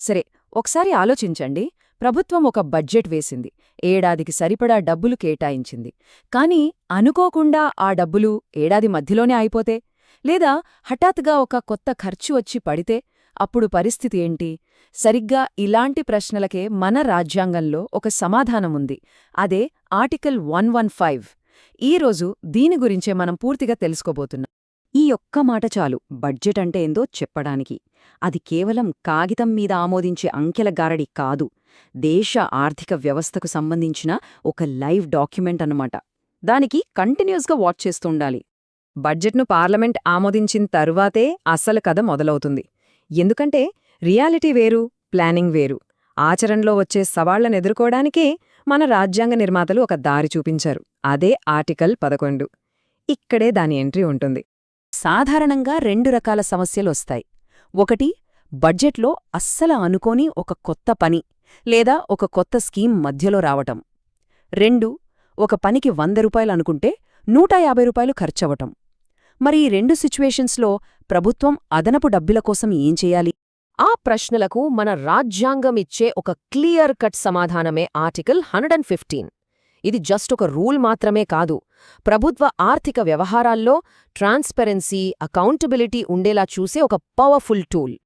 సరే ఒకసారి ఆలోచించండి. ప్రభుత్వం ఒక బడ్జెట్ వేసింది. ఏడాదికి సరిపడా డబ్బులు కేటాయించింది. కాని అనుకోకుండా ఆ డబ్బులు ఏడాది మధ్యలోనే అయిపోతే? లేదా హఠాత్గా ఒక కొత్త ఖర్చు వచ్చి పడితే? అప్పుడు పరిస్థితి ఏంటి? సరిగ్గా ఇలాంటి ప్రశ్నలకే మన రాజ్యాంగంలో ఒక సమాధానముంది అదే ఆర్టికల్ వన్ వన్ ఫైవ్. ఈరోజు దీని గురించే మనం పూర్తిగా తెలుసుకోబోతున్నాం. ఈ ఒక్క మాట చాలు. బడ్జెట్ అంటే ఏందో చెప్పడానికి. అది కేవలం కాగితం మీద ఆమోదించే అంకెల గారడి కాదు. దేశ ఆర్థిక వ్యవస్థకు సంబంధించిన ఒక లైవ్ డాక్యుమెంట్ అన్నమాట. దానికి కంటిన్యూస్గా వాచ్ చేస్తుండాలి బడ్జెట్ను పార్లమెంట్ ఆమోదించిన తరువాతే అసలు కథ మొదలవుతుంది. ఎందుకంటే రియాలిటీ వేరు ప్లానింగ్ వేరు. ఆచరణలో వచ్చే సవాళ్ళను ఎదుర్కోవడానికే మన రాజ్యాంగ నిర్మాతలు ఒక దారి చూపించారు. అదే ఆర్టికల్ పదకొండు. ఇక్కడే దాని ఎంట్రీ ఉంటుంది. సాధారణంగా రెండు రకాల సమస్యలొస్తాయి ఒకటి బడ్జెట్లో అస్సల అనుకోని ఒక కొత్త పని లేదా ఒక కొత్త స్కీమ్ మధ్యలో రావటం. రెండు ఒక పనికి వంద రూపాయలు అనుకుంటే నూట యాభై రూపాయలు ఖర్చవటం మరి ఈ రెండు సిచ్యువేషన్స్లో ప్రభుత్వం అదనపు డబ్బుల కోసం ఏం చేయాలి? ఆ ప్రశ్నలకు మన రాజ్యాంగం ఇచ్చే ఒక క్లియర్ కట్ సమాధానమే ఆర్టికల్ హండ్రెడ్ అండ్ ఫిఫ్టీన్. ఇది జస్ట్ ఒక రూల్ మాత్రమే కాదు. ప్రభుత్వ ఆర్థిక వ్యవహారాల్లో ట్రాన్స్పరెన్సీ అకౌంటబిలిటీ ఉండేలా చూసే ఒక పవర్ఫుల్ టూల్.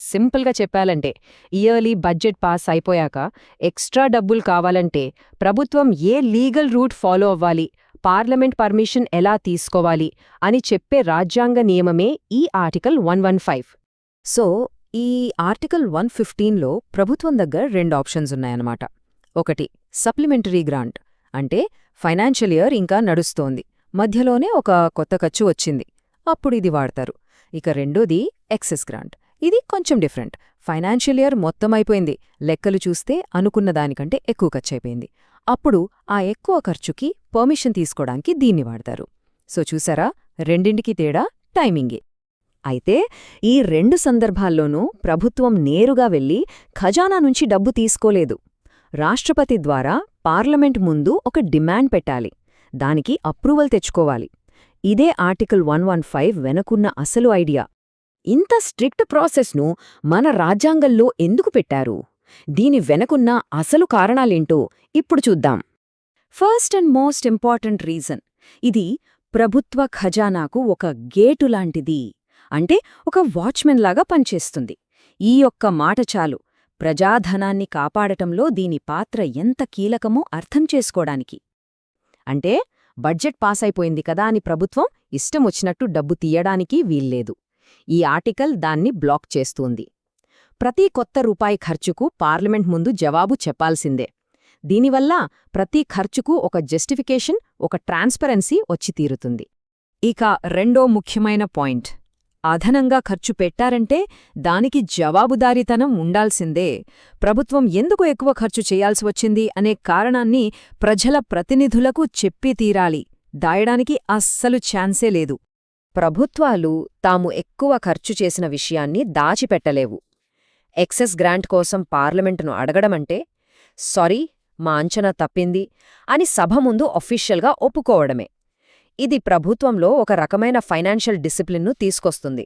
సింపుల్గా చెప్పాలంటే ఇయర్లీ బడ్జెట్ పాస్ అయిపోయాక ఎక్స్ట్రా డబ్బులు కావాలంటే ప్రభుత్వం ఏ లీగల్ రూట్ ఫాలో అవ్వాలి పార్లమెంట్ పర్మిషన్ ఎలా తీసుకోవాలి అని చెప్పే రాజ్యాంగ నియమమే ఈ article one one five. So ఈ ఆర్టికల్ వన్ ఫిఫ్టీన్లో ప్రభుత్వం దగ్గర రెండు ఆప్షన్స్ ఉన్నాయన్నమాట. ఒకటి సప్లిమెంటరీ గ్రాంట్. అంటే ఫైనాన్షియల్ ఇయర్ ఇంకా నడుస్తోంది. మధ్యలోనే ఒక కొత్త ఖర్చు వచ్చింది. అప్పుడు ఇది వాడతారు. ఇక రెండోది ఎక్సెస్ గ్రాంట్. ఇది కొంచెం డిఫరెంట్. ఫైనాన్షియల్ ఇయర్ మొత్తం అయిపోయింది. లెక్కలు చూస్తే అనుకున్న దానికంటే ఎక్కువ ఖర్చయిపోయింది. అప్పుడు ఆ ఎక్కువ ఖర్చుకి పర్మిషన్ తీసుకోవడానికి దీన్ని వాడతారు. సో చూసారా? రెండింటికి తేడా టైమింగే. అయితే ఈ రెండు సందర్భాల్లోనూ ప్రభుత్వం నేరుగా వెళ్ళి ఖజానా నుంచి డబ్బు తీసుకోలేదు. రాష్ట్రపతి ద్వారా పార్లమెంట్ ముందు ఒక డిమాండ్ పెట్టాలి. దానికి అప్రూవల్ తెచ్చుకోవాలి. ఇదే ఆర్టికల్ వన్ వన్ ఫైవ్ వెనకున్న అసలు ఐడియా. ఇంత స్ట్రిక్ట్ ప్రాసెస్ను మన రాజ్యాంగంలో ఎందుకు పెట్టారు? దీని వెనకున్న అసలు కారణాలేంటో ఇప్పుడు చూద్దాం. First and most important reason. ఇది ప్రభుత్వ ఖజానాకు ఒక గేటు లాంటిది. అంటే ఒక వాచ్మెన్ లాగా పనిచేస్తుంది. ఈ యొక్క మాట చాలు. ప్రజాధనాన్ని కాపాడటంలో దీని పాత్ర ఎంత కీలకమో అర్థం చేసుకోడానికి అంటే బడ్జెట్ పాస్ అయిపోయింది కదా అని ప్రభుత్వం ఇష్టమొచ్చినట్టు డబ్బు తీయడానికి వీల్లేదు. ఈ ఆర్టికల్ దాన్ని బ్లాక్ చేస్తూంది. ప్రతి కొత్త రూపాయి ఖర్చుకు పార్లమెంట్ ముందు జవాబు చెప్పాల్సిందే. దీనివల్ల ప్రతి ఖర్చుకు ఒక జస్టిఫికేషన్ ఒక ట్రాన్స్పరెన్సీ వచ్చి తీరుతుంది. ఇక రెండో ముఖ్యమైన పాయింట్. అదనంగా ఖర్చు పెట్టారంటే దానికి జవాబుదారీతనం ఉండాల్సిందే. ప్రభుత్వం ఎందుకు ఎక్కువ ఖర్చు చేయాల్సి వచ్చింది అనే కారణాన్ని ప్రజల ప్రతినిధులకు చెప్పి తీరాలి. దాయడానికి అస్సలు ఛాన్సే లేదు. ప్రభుత్వాలు తాము ఎక్కువ ఖర్చు చేసిన విషయాన్ని దాచిపెట్టలేవు. ఎక్సెస్ గ్రాంట్ కోసం పార్లమెంటును అడగడమంటే సారీ మా అంచనా తప్పింది అని సభ ముందు అఫీషియల్గా ఒప్పుకోవడమే. ఇది ప్రభుత్వంలో ఒక రకమైన ఫైనాన్షియల్ డిసిప్లిన్ను తీసుకొస్తుంది.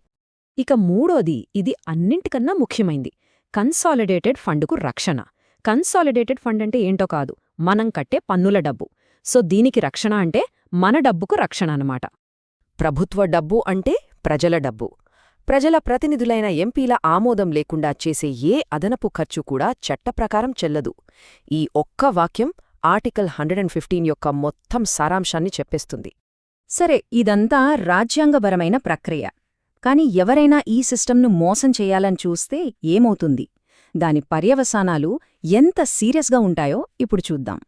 ఇక మూడోది ఇది అన్నింటికన్నా ముఖ్యమైంది. కన్సాలిడేటెడ్ ఫండుకు రక్షణ. కన్సాలిడేటెడ్ ఫండ్ అంటే ఏంటో కాదు మనం కట్టే పన్నుల డబ్బు. సో దీనికి రక్షణ అంటే మన డబ్బుకు రక్షణ అనమాట ప్రభుత్వ డబ్బు అంటే ప్రజల డబ్బు. ప్రజల ప్రతినిధులైన ఎంపీల ఆమోదం లేకుండా చేసే ఏ అదనపు ఖర్చు కూడా చట్టప్రకారం చెల్లదు. ఈ ఒక్క వాక్యం ఆర్టికల్ హండ్రెడ్ అండ్ ఫిఫ్టీన్ యొక్క మొత్తం సారాంశాన్ని చెప్పేస్తుంది. సరే ఇదంతా రాజ్యాంగపరమైన ప్రక్రియ. కాని ఎవరైనా ఈ సిస్టంను మోసం చేయాలని చూస్తే ఏమవుతుంది? దాని పర్యవసానాలు ఎంత సీరియస్గా ఉంటాయో ఇప్పుడు చూద్దాం.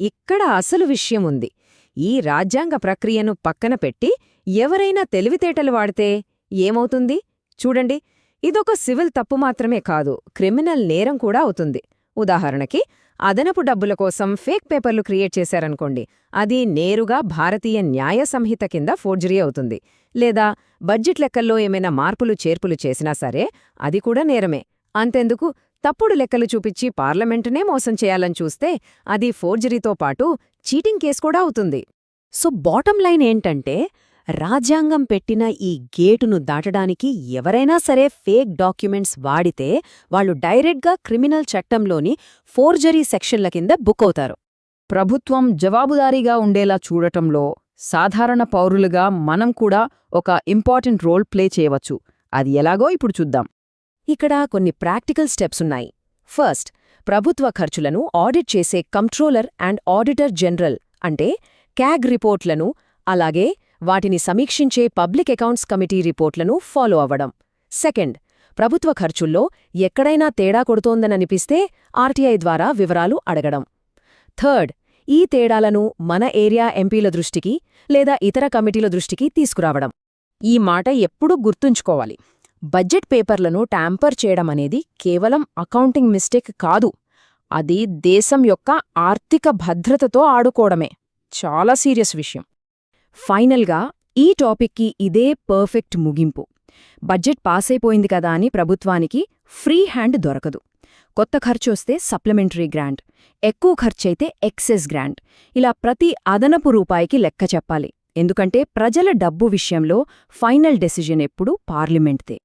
ఇక్కడ అసలు విషయం ఉంది. ఈ రాజ్యాంగ ప్రక్రియను పక్కన పెట్టి ఎవరైనా తెలివితేటలు వాడితే ఏమవుతుంది? చూడండి ఇదొక సివిల్ తప్పు మాత్రమే కాదు క్రిమినల్ నేరం కూడా అవుతుంది. ఉదాహరణకి అదనపు డబ్బుల కోసం ఫేక్ పేపర్లు క్రియేట్ చేశారనుకోండి అది నేరుగా భారతీయ న్యాయ సంహిత కింద ఫోర్జరీ అవుతుంది. లేదా బడ్జెట్ లెక్కల్లో ఏమైనా మార్పులు చేర్పులు చేసినా సరే అది కూడా నేరమే. అంతెందుకు? తప్పుడు లెక్కలు చూపించి పార్లమెంటునే మోసం చేయాలని చూస్తే అది ఫోర్జరీతో పాటు చీటింగ్ కేసు కూడా అవుతుంది. సో బాటం లైన్ ఏంటంటే రాజ్యాంగం పెట్టిన ఈ గేటును దాటడానికి ఎవరైనా సరే ఫేక్ డాక్యుమెంట్స్ వాడితే వాళ్ళు డైరెక్ట్గా క్రిమినల్ చట్టంలోని ఫోర్జరీ సెక్షన్ల కింద బుక్ అవుతారు. ప్రభుత్వం జవాబుదారీగా ఉండేలా చూడటంలో సాధారణ పౌరులుగా మనం కూడా ఒక ఇంపార్టెంట్ రోల్ ప్లే చేయవచ్చు. అది ఎలాగో ఇప్పుడు చూద్దాం. ఇక్కడ కొన్ని ప్రాక్టికల్ స్టెప్స్ ఉన్నాయి. ఫస్ట్ ప్రభుత్వ ఖర్చులను ఆడిట్ చేసే కంట్రోలర్ అండ్ ఆడిటర్ జనరల్ అంటే క్యాగ్ రిపోర్ట్లను అలాగే వాటిని సమీక్షించే పబ్లిక్ అకౌంట్స్ కమిటీ రిపోర్ట్లను ఫాలో అవ్వడం. సెకండ్ ప్రభుత్వ ఖర్చుల్లో ఎక్కడైనా తేడా కొడుతోందననిపిస్తే ఆర్టీఐ ద్వారా వివరాలు అడగడం. థర్డ్ ఈ తేడాలను మన ఏరియా ఎంపీల దృష్టికి లేదా ఇతర కమిటీల దృష్టికి తీసుకురావడం. ఈ మాట ఎప్పుడూ గుర్తుంచుకోవాలి. బడ్జెట్ పేపర్లను ట్యాంపర్ చేయడం అనేది కేవలం అకౌంటింగ్ మిస్టేక్ కాదు. అది దేశం యొక్క ఆర్థిక భద్రతతో ఆడుకోవడమే. చాలా సీరియస్ విషయం. ఫైనల్గా ఈ టాపిక్కి ఇదే పర్ఫెక్ట్ ముగింపు. బడ్జెట్ పాస్ అయిపోయింది కదా అని ప్రభుత్వానికి ఫ్రీ హ్యాండ్ దొరకదు. కొత్త ఖర్చొస్తే సప్లిమెంటరీ గ్రాంట్ ఎక్కువ ఖర్చయితే ఎక్సెస్ గ్రాంట్. ఇలా ప్రతి అదనపు రూపాయికి లెక్క చెప్పాలి. ఎందుకంటే ప్రజల డబ్బు విషయంలో ఫైనల్ డెసిజన్ ఎప్పుడూ పార్లమెంట్దే.